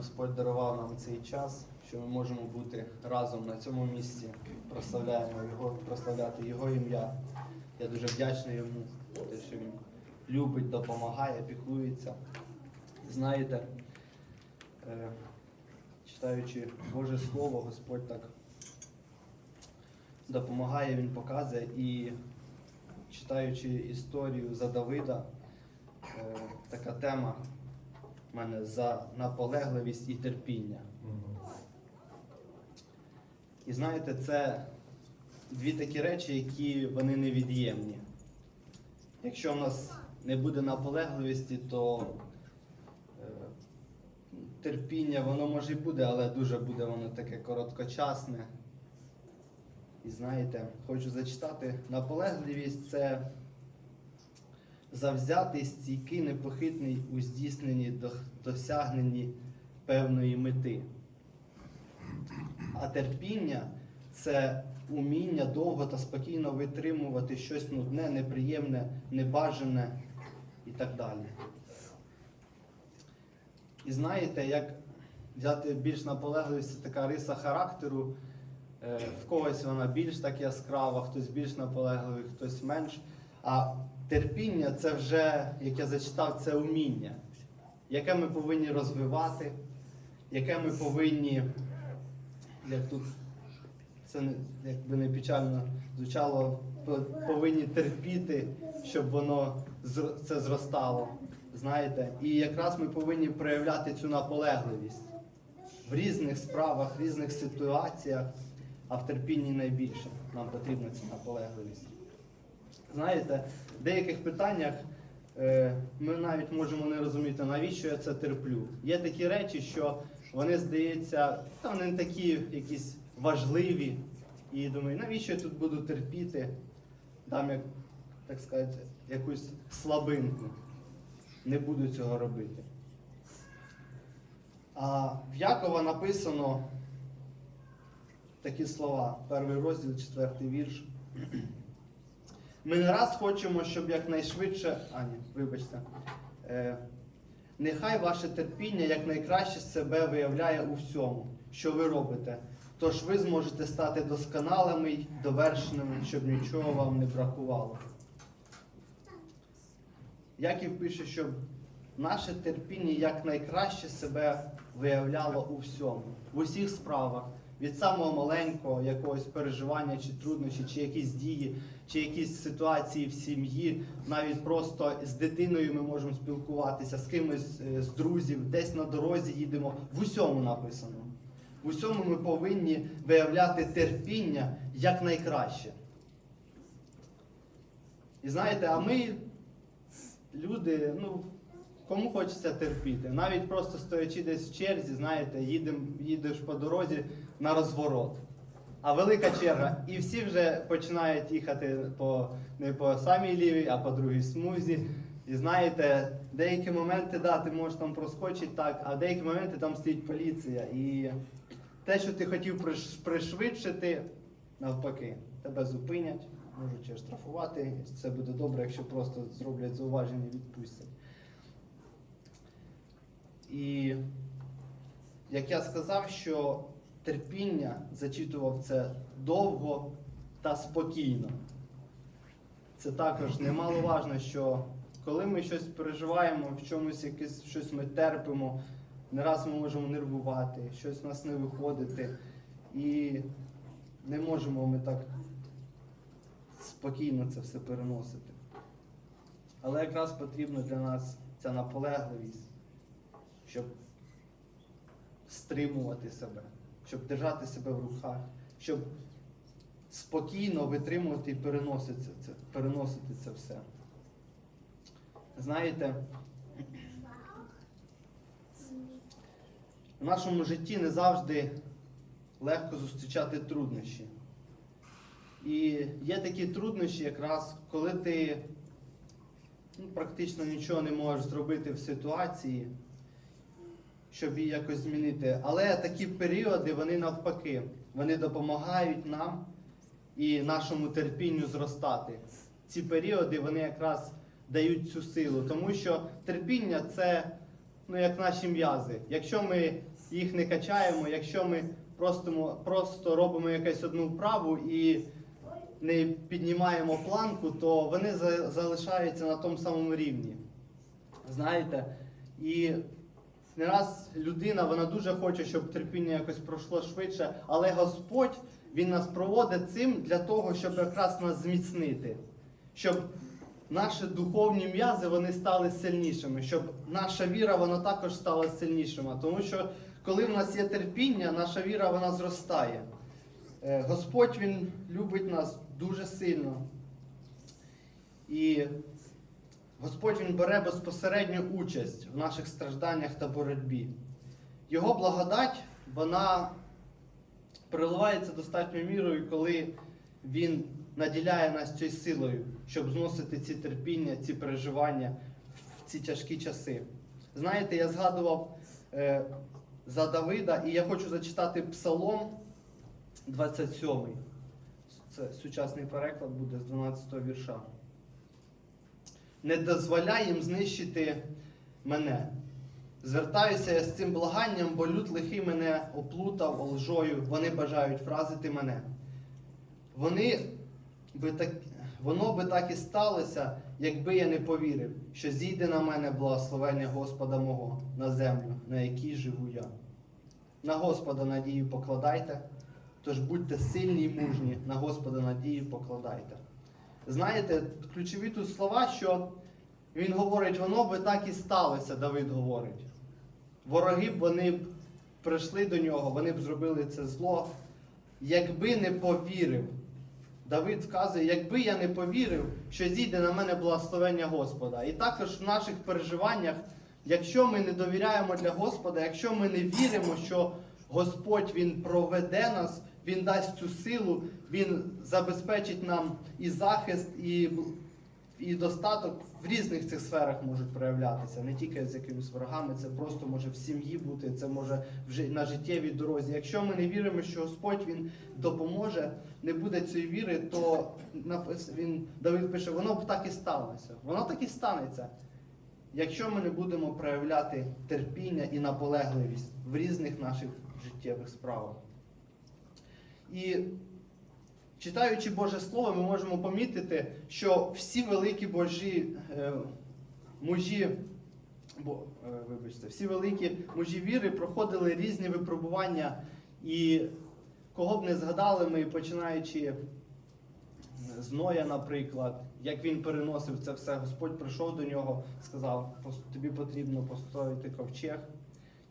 Господь дарував нам цей час, що ми можемо бути разом на цьому місці, прославляємо його, прославляти Його ім'я. Я дуже вдячний йому, що він любить, допомагає, піклується. Знаєте, е, читаючи Боже Слово, Господь так допомагає, Він показує і читаючи історію за Давида, е, така тема мене за наполегливість і терпіння. І знаєте, це дві такі речі, які вони невід'ємні. Якщо в нас не буде наполегливості, то е, терпіння воно може і буде, але дуже буде воно таке короткочасне. І знаєте, хочу зачитати, наполегливість це завзятий, стійкий, непохитний у здійсненні досягненні певної мети. А терпіння це уміння довго та спокійно витримувати щось нудне, неприємне, небажане і так далі. І знаєте, як взяти більш наполегливість, така риса характеру. Е, В когось вона більш так яскрава, хтось більш наполегливий, хтось менш. А терпіння це вже, як я зачитав, це уміння, яке ми повинні розвивати, яке ми повинні, як тут це якби не печально звучало, повинні терпіти, щоб воно це зростало. Знаєте, і якраз ми повинні проявляти цю наполегливість в різних справах, в різних ситуаціях, а в терпінні найбільше нам потрібна ця наполегливість. Знаєте, в деяких питаннях е, ми навіть можемо не розуміти, навіщо я це терплю. Є такі речі, що вони здається, та вони не такі якісь важливі. І думаю, навіщо я тут буду терпіти, дам як, так сказати, якусь слабинку. Не буду цього робити. А в Якова написано такі слова, перший розділ, четвертий вірш. Ми не раз хочемо, щоб якнайшвидше. А, ні, вибачте. Е, нехай ваше терпіння якнайкраще себе виявляє у всьому, що ви робите. Тож ви зможете стати досконалими й довершеними, щоб нічого вам не бракувало. Яків пише, щоб наше терпіння якнайкраще себе виявляло у всьому, в усіх справах, від самого маленького якогось переживання чи труднощі, чи якісь дії, чи якісь ситуації в сім'ї, навіть просто з дитиною ми можемо спілкуватися, з кимось е, з друзів, десь на дорозі їдемо. В усьому написано. В усьому ми повинні виявляти терпіння якнайкраще. І знаєте, а ми, люди, ну, кому хочеться терпіти? Навіть просто стоячи десь в черзі, знаєте, їдем, їдеш по дорозі на розворот. А велика черга, і всі вже починають їхати по, не по самій лівій, а по другій смузі. І знаєте, деякі моменти, да, ти можеш там проскочити так, а деякі моменти там стоїть поліція. І те, що ти хотів пришвидшити, навпаки, тебе зупинять, можуть ще штрафувати. Це буде добре, якщо просто зроблять зауваження і відпустять. І як я сказав, що терпіння зачитував це довго та спокійно. Це також немаловажно, що коли ми щось переживаємо, в чомусь якесь щось ми терпимо, не раз ми можемо нервувати, щось в нас не виходити. І не можемо ми так спокійно це все переносити. Але якраз потрібна для нас ця наполегливість, щоб стримувати себе, щоб держати себе в руках, щоб спокійно витримувати і переносити це, переносити це все. Знаєте, в нашому житті не завжди легко зустрічати труднощі. І є такі труднощі, якраз коли ти ну, практично нічого не можеш зробити в ситуації, щоб її якось змінити. Але такі періоди, вони навпаки, вони допомагають нам і нашому терпінню зростати. Ці періоди вони якраз дають цю силу, тому що терпіння це ну, як наші м'язи. Якщо ми їх не качаємо, якщо ми просто, просто робимо якусь одну вправу і не піднімаємо планку, то вони залишаються на тому самому рівні. Знаєте, і не раз людина вона дуже хоче, щоб терпіння якось пройшло швидше, але Господь Він нас проводить цим для того, щоб якраз нас зміцнити, щоб наші духовні м'язи вони стали сильнішими, щоб наша віра вона також стала сильнішими. Тому що коли в нас є терпіння, наша віра вона зростає. Е, Господь Він любить нас дуже сильно. І Господь Він бере безпосередню участь в наших стражданнях та боротьбі. Його благодать, вона приливається достатньою мірою, коли Він наділяє нас цією силою, щоб зносити ці терпіння, ці переживання в ці тяжкі часи. Знаєте, я згадував е, за Давида, і я хочу зачитати Псалом 27. Це сучасний переклад буде з 12 вірша. Не дозволяй їм знищити мене. Звертаюся я з цим благанням, бо люд лихий мене оплутав лжою, вони бажають вразити мене. Вони би так, воно би так і сталося, якби я не повірив, що зійде на мене благословення Господа мого на землю, на якій живу я. На Господа надію покладайте, тож будьте сильні й мужні, на Господа надію покладайте. Знаєте, ключові тут слова, що він говорить, воно би так і сталося, Давид говорить. Вороги б вони б прийшли до нього, вони б зробили це зло, якби не повірив. Давид вказує, якби я не повірив, що зійде на мене благословення Господа. І також в наших переживаннях, якщо ми не довіряємо для Господа, якщо ми не віримо, що Господь Він проведе нас, Він дасть цю силу, Він забезпечить нам і захист, і, і достаток в різних цих сферах можуть проявлятися, не тільки з якимись ворогами, це просто може в сім'ї бути, це може на життєвій дорозі. Якщо ми не віримо, що Господь Він допоможе, не буде цієї віри, то він Давид пише, воно б так і сталося. Воно так і станеться. Якщо ми не будемо проявляти терпіння і наполегливість в різних наших життєвих справах. І читаючи Боже Слово, ми можемо помітити, що всі великі Божі е, мужі, бо, е, вибачте, всі великі мужі віри проходили різні випробування, і кого б не згадали ми, починаючи з Ноя, наприклад, як він переносив це все, Господь прийшов до нього, сказав, тобі потрібно построїти ковчег.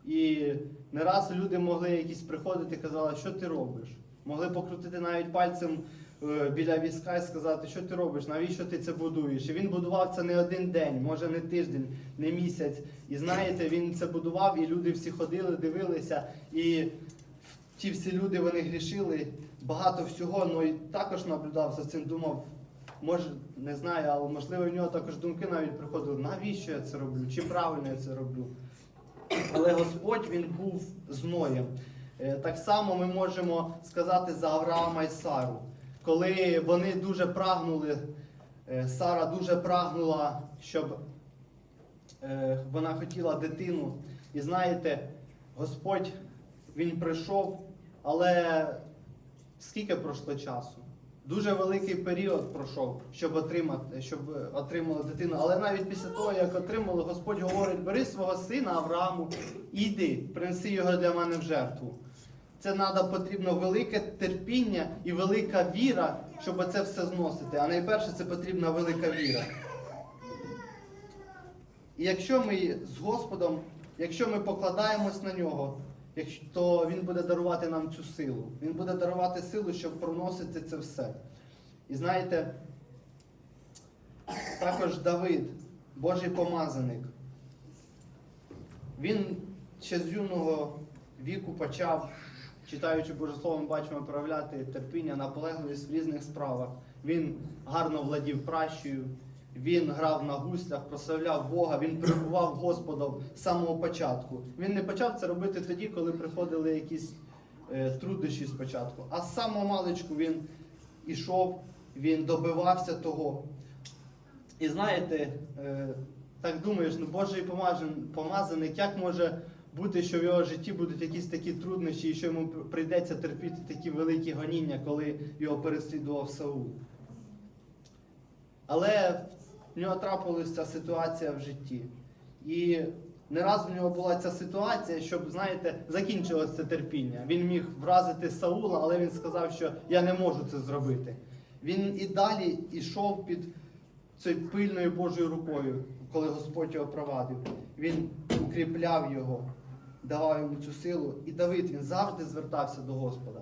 І не раз люди могли якісь приходити і казали, що ти робиш? Могли покрутити навіть пальцем е, біля візка і сказати, що ти робиш, навіщо ти це будуєш? І він будував це не один день, може не тиждень, не місяць. І знаєте, він це будував, і люди всі ходили, дивилися. І ті всі люди вони грішили багато всього, ну і також наблюдав за цим, думав, може, не знаю, але можливо в нього також думки навіть приходили, навіщо я це роблю, чи правильно я це роблю. Але Господь він був з Ноєм. Е, Так само ми можемо сказати за Авраама і Сару. Коли вони дуже прагнули, е, Сара дуже прагнула, щоб е, вона хотіла дитину. І знаєте, Господь він прийшов, але скільки пройшло часу? Дуже великий період пройшов, щоб отримати, щоб отримала дитину. Але навіть після того, як отримали, Господь говорить: бери свого сина Аврааму і йди, принеси його для мене в жертву. Це треба потрібно велике терпіння і велика віра, щоб це все зносити. А найперше це потрібна велика віра. І якщо ми з Господом, якщо ми покладаємось на нього, то Він буде дарувати нам цю силу. Він буде дарувати силу, щоб проносити це все. І знаєте, також Давид, Божий помазаник, він ще з юного віку почав, читаючи Боже Слово, ми бачимо проявляти терпіння, наполегливість в різних справах. Він гарно владів пращою, він грав на гуслях, прославляв Бога, він перебував Господом з самого початку. Він не почав це робити тоді, коли приходили якісь е, труднощі спочатку. А з самого маличку він ішов, він добивався того. І знаєте, е, так думаєш, ну Божий помазан- помазаник, як може бути, що в його житті будуть якісь такі труднощі, і що йому прийдеться терпіти такі великі гоніння, коли його переслідував Саул. Але в нього трапилася ситуація в житті. І не раз в нього була ця ситуація, щоб, знаєте, закінчилось це терпіння. Він міг вразити Саула, але він сказав, що я не можу це зробити. Він і далі йшов під цією пильною Божою рукою, коли Господь його провадив. Він укріпляв його, давав йому цю силу. І Давид він завжди звертався до Господа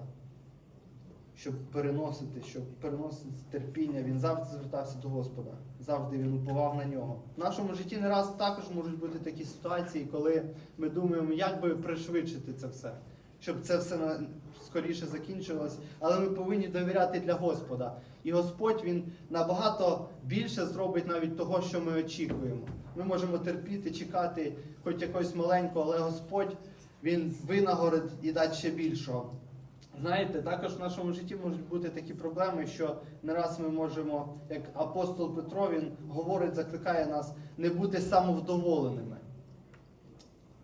щоб переносити, щоб переносити терпіння, він завжди звертався до Господа, завжди він уповав на нього. В нашому житті не раз також можуть бути такі ситуації, коли ми думаємо, як би пришвидшити це все, щоб це все скоріше закінчилось. Але ми повинні довіряти для Господа. І Господь він набагато більше зробить навіть того, що ми очікуємо. Ми можемо терпіти, чекати хоч якогось маленького, але Господь він винагородить і дасть ще більшого. Знаєте, також в нашому житті можуть бути такі проблеми, що не раз ми можемо, як апостол Петро, він говорить, закликає нас не бути самовдоволеними,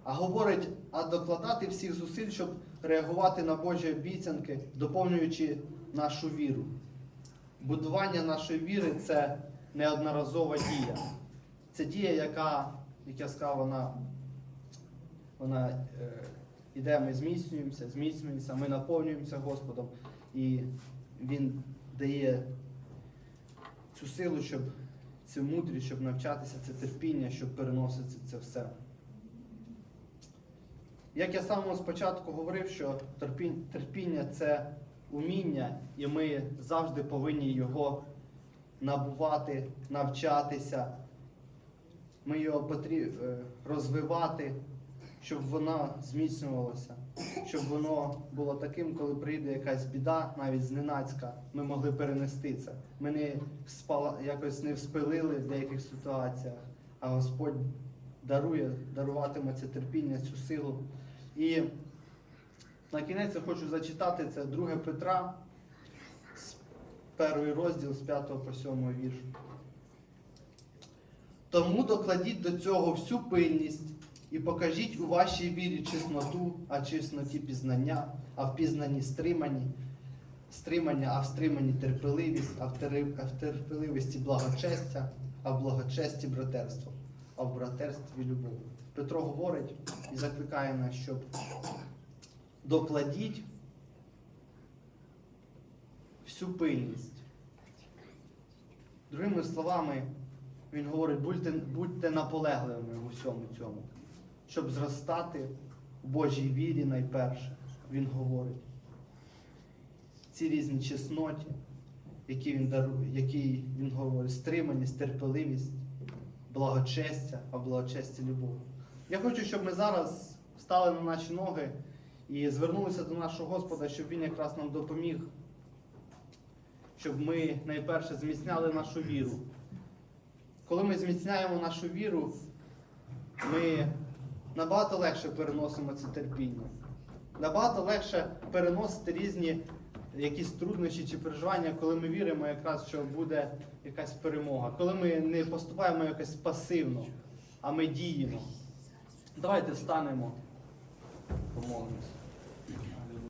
а говорить, а докладати всіх зусиль, щоб реагувати на Божі обіцянки, доповнюючи нашу віру. Будування нашої віри це неодноразова дія. Це дія, яка, як я сказав, вона, вона е, іде, ми зміцнюємося, зміцнюємося, ми наповнюємося Господом, і Він дає цю силу, щоб цю мудрість, щоб навчатися, це терпіння, щоб переносити це все. Як я з спочатку говорив, що терпіння це уміння, і ми завжди повинні його набувати, навчатися. Ми його потрібно розвивати, щоб воно зміцнювалося, щоб воно було таким, коли прийде якась біда, навіть зненацька, ми могли перенести це. Ми не спала, якось не вспилили в деяких ситуаціях, а Господь дарує, даруватиме це терпіння, цю силу. І на кінець я хочу зачитати це 2 Петра, перший розділ з 5 по 7 вірш. Тому докладіть до цього всю пильність і покажіть у вашій вірі чесноту, а чесноті пізнання, а в пізнанні стримані, стримання, а в стриманні терпеливість, а в, тери- а в терпеливості благочестя, а в благочесті братерство, а в братерстві любов. Петро говорить і закликає нас, щоб докладіть всю пильність. Другими словами, він говорить, будьте, будьте наполегливими в усьому цьому, щоб зростати в Божій вірі найперше. Він говорить. Ці різні чесноті, які він дарує, які він говорить, стриманість, терпеливість, благочестя, а в благочесті любов. Я хочу, щоб ми зараз встали на наші ноги і звернулися до нашого Господа, щоб Він якраз нам допоміг, щоб ми найперше зміцняли нашу віру. Коли ми зміцняємо нашу віру, ми набагато легше переносимо це терпіння. Набагато легше переносити різні якісь труднощі чи переживання, коли ми віримо, якраз що буде якась перемога, коли ми не поступаємо якось пасивно, а ми діємо. Давайте встанемо, помолимося.